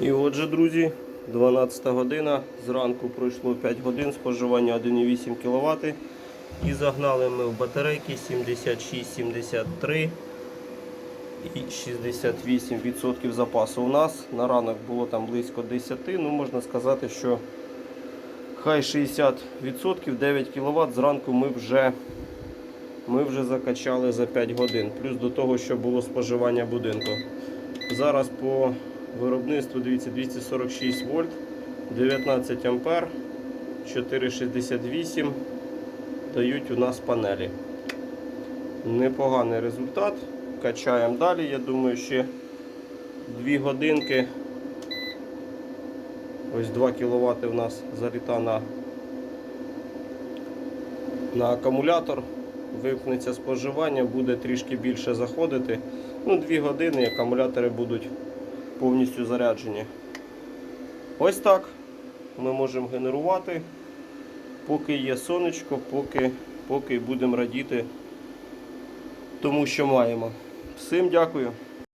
І отже, друзі, 12 година. Зранку пройшло 5 годин споживання 1,8 кВт. І загнали ми в батарейки 76-73 і 68% запасу. У нас на ранок було там близько 10, ну можна сказати, що хай 60%, 9 кВт зранку ми вже, ми вже закачали за 5 годин. Плюс до того, що було споживання будинку. Зараз по виробництву, дивіться, 246 вольт, 19 ампер, 4,68 дають у нас панелі. Непоганий результат. Качаємо далі. Я думаю, ще 2 годинки. Ось 2 кВт у нас заліта на, на акумулятор. Випнеться споживання, буде трішки більше заходити. Ну, 2 години і акумулятори будуть повністю заряджені. Ось так ми можемо генерувати, поки є сонечко, поки, поки будемо радіти тому, що маємо. Всім дякую.